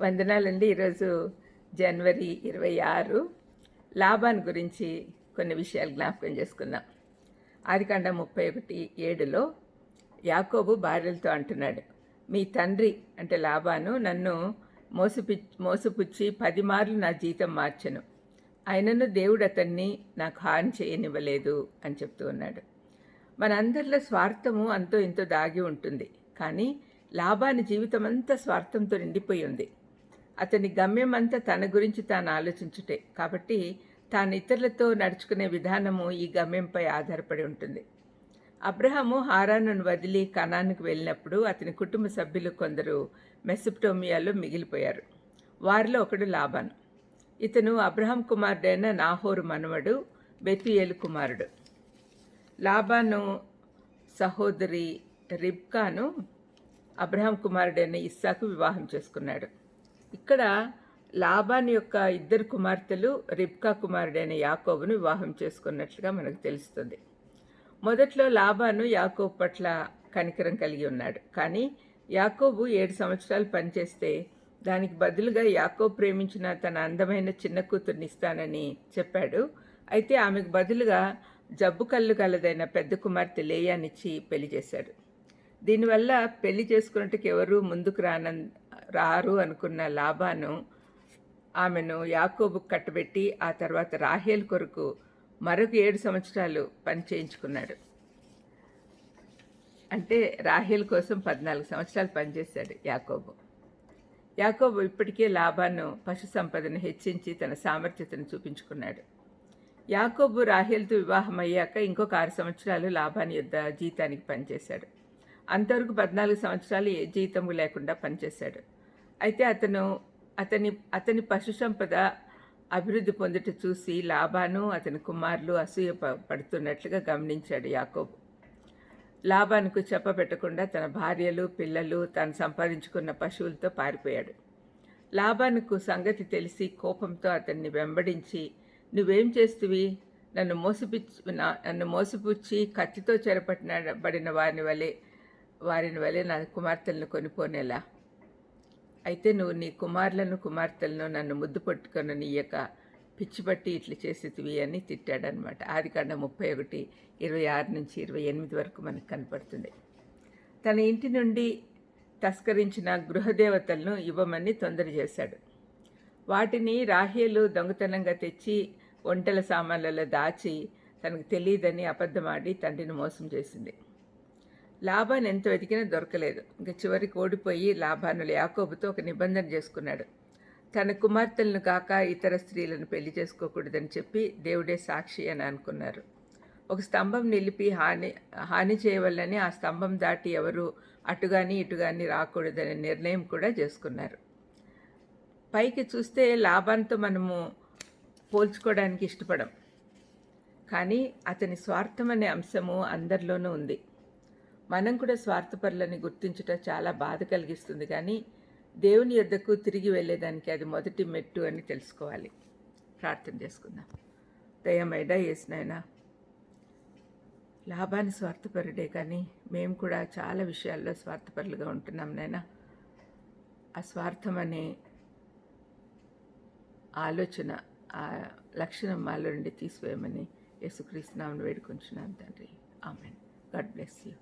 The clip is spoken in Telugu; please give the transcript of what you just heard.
వందనాలండి. ఈరోజు జనవరి ఇరవై ఆరు. లాభాన్ని గురించి కొన్ని విషయాలు జ్ఞాపకం చేసుకుందాం. ఆదికాండ ముప్పై ఒకటి ఏడులో యాకోబు భార్యలతో అంటున్నాడు మీ తండ్రి అంటే లాభాను నన్ను మోసపి మోసపుచ్చి పది మార్లు నా జీతం మార్చను. ఆయనను దేవుడు అతన్ని నాకు హాని చేయనివ్వలేదు అని చెప్తూ ఉన్నాడు. మనందరిలో స్వార్థము అంతో ఇంతో దాగి ఉంటుంది. కానీ లాభాన్ని జీవితం అంతా స్వార్థంతో నిండిపోయి ఉంది. అతని గమ్యం అంతా తన గురించి తాను ఆలోచించుటే. కాబట్టి తాను ఇతరులతో నడుచుకునే విధానము ఈ గమ్యంపై ఆధారపడి ఉంటుంది. అబ్రహాము హారాను వదిలి కణానికి వెళ్ళినప్పుడు అతని కుటుంబ సభ్యులు కొందరు మెసప్టోమియాలో మిగిలిపోయారు. వారిలో ఒకడు లాభాను ఇతను అబ్రహాం కుమారుడైన నాహోరు మనవడు బెతుయేలు కుమారుడు. లాబాను సహోదరి రిబ్కాను అబ్రహాం కుమారుడైన ఇస్సాకు వివాహం చేసుకున్నాడు. ఇక్కడ లాభాన్ యొక్క ఇద్దరు కుమార్తెలు రిబ్కా కుమారుడైన యాకోబును వివాహం చేసుకున్నట్లుగా మనకు తెలుస్తుంది. మొదట్లో లాభాను యాకోబు పట్ల కనికరం కలిగి ఉన్నాడు. కానీ యాకోబు ఏడు సంవత్సరాలు పనిచేస్తే దానికి బదులుగా యాకోబు ప్రేమించిన తన అందమైన చిన్న కూతుర్ని ఇస్తానని చెప్పాడు. అయితే ఆమెకు బదులుగా జబ్బు కళ్ళు గలదైన పెద్ద కుమార్తె లేయానిచ్చి పెళ్ళి చేశాడు. దీనివల్ల పెళ్ళి చేసుకున్నట్టుకు ఎవరు ముందుకు రాన రారు అనుకున్న లాభాను ఆమెను యాకోబు కట్టబెట్టి ఆ తర్వాత రాహేల్ కొరకు మరొక ఏడు సంవత్సరాలు పని చేయించుకున్నాడు. అంటే రాహేల్ కోసం పద్నాలుగు సంవత్సరాలు పనిచేశాడు యాకోబు. యాకోబు ఇప్పటికే లాభాను పశు సంపదను హెచ్చించి తన సామర్థ్యతను చూపించుకున్నాడు. యాకోబు రాహేల్తో వివాహం అయ్యాక ఇంకొక ఆరు సంవత్సరాలు లాభాన్ని యొద్ద జీతానికి పనిచేశాడు. అంతవరకు పద్నాలుగు సంవత్సరాలు ఏ జీతము లేకుండా పనిచేశాడు. అయితే అతను అతని అతని పశు సంపద అభివృద్ధి పొందుట చూసి లాభాను అతని కుమారులు అసూయ పడుతున్నట్లుగా గమనించాడు యాకోబు. లాభానికి చెప్పబెట్టకుండా తన భార్యలు పిల్లలు తాను సంపాదించుకున్న పశువులతో పారిపోయాడు. లాభానికి సంగతి తెలిసి కోపంతో అతన్ని వెంబడించి నువ్వేం చేస్తువి? నన్ను మోసపిచ్చి నన్ను మోసపుచ్చి కత్తితో చెరపట్టిన బడిన వారిని వలె వారిని వలె నా కుమార్తెలను కొనిపోనేలా? అయితే నువ్వు నీ కుమారులను కుమార్తెలను నన్ను ముద్దు పట్టుకొని నీయక పిచ్చిపట్టి ఇట్లా చేసేటివి అని తిట్టాడనమాట ఆదికాండ ముప్పై ఒకటి ఇరవై ఆరు నుంచి ఇరవై ఎనిమిది వరకు మనకు కనపడుతుంది. తన ఇంటి నుండి తస్కరించిన గృహదేవతలను ఇవ్వమని తొందర చేశాడు. వాటిని రాహేలు దొంగతనంగా తెచ్చి వంటల సామాన్లలో దాచి తనకు తెలియదని అబద్ధమాడి తండ్రిని మోసం చేసింది. లాభాన్ని ఎంత వెతికినా దొరకలేదు. ఇంకా చివరికి ఓడిపోయి లాభానులు యాకోబుతో ఒక నిబంధన చేసుకున్నాడు. తన కుమార్తెలను కాక ఇతర స్త్రీలను పెళ్ళి చేసుకోకూడదని చెప్పి దేవుడే సాక్షి అని అనుకున్నారు. ఒక స్తంభం నిలిపి హాని హాని చేయవల్లని ఆ స్తంభం దాటి ఎవరు అటుగాని ఇటుగాని రాకూడదనే నిర్ణయం కూడా చేసుకున్నారు. పైకి చూస్తే లాభంతో మనము పోల్చుకోవడానికి ఇష్టపడం. కానీ అతని స్వార్థం అనే అంశము అందరిలోనూ ఉంది. మనం కూడా స్వార్థపరులని గుర్తించుట చాలా బాధ కలిగిస్తుంది కానీ దేవుని యొద్దకు తిరిగి వెళ్ళేదానికి అది మొదటి మెట్టు అని తెలుసుకోవాలి. ప్రార్థన చేసుకుందాం. దయమైడా ఏసునైనా లాభాన్ని స్వార్థపరుడే కానీ మేము కూడా చాలా విషయాల్లో స్వార్థపరులుగా ఉంటున్నాం నైనా ఆ స్వార్థం అనే ఆలోచన ఆ లక్షణం మాలో నుండి తీసివేయమని యేసుక్రీస్తునామను వేడుకుంటున్నాను తండ్రి. ఆమెన్. God bless you.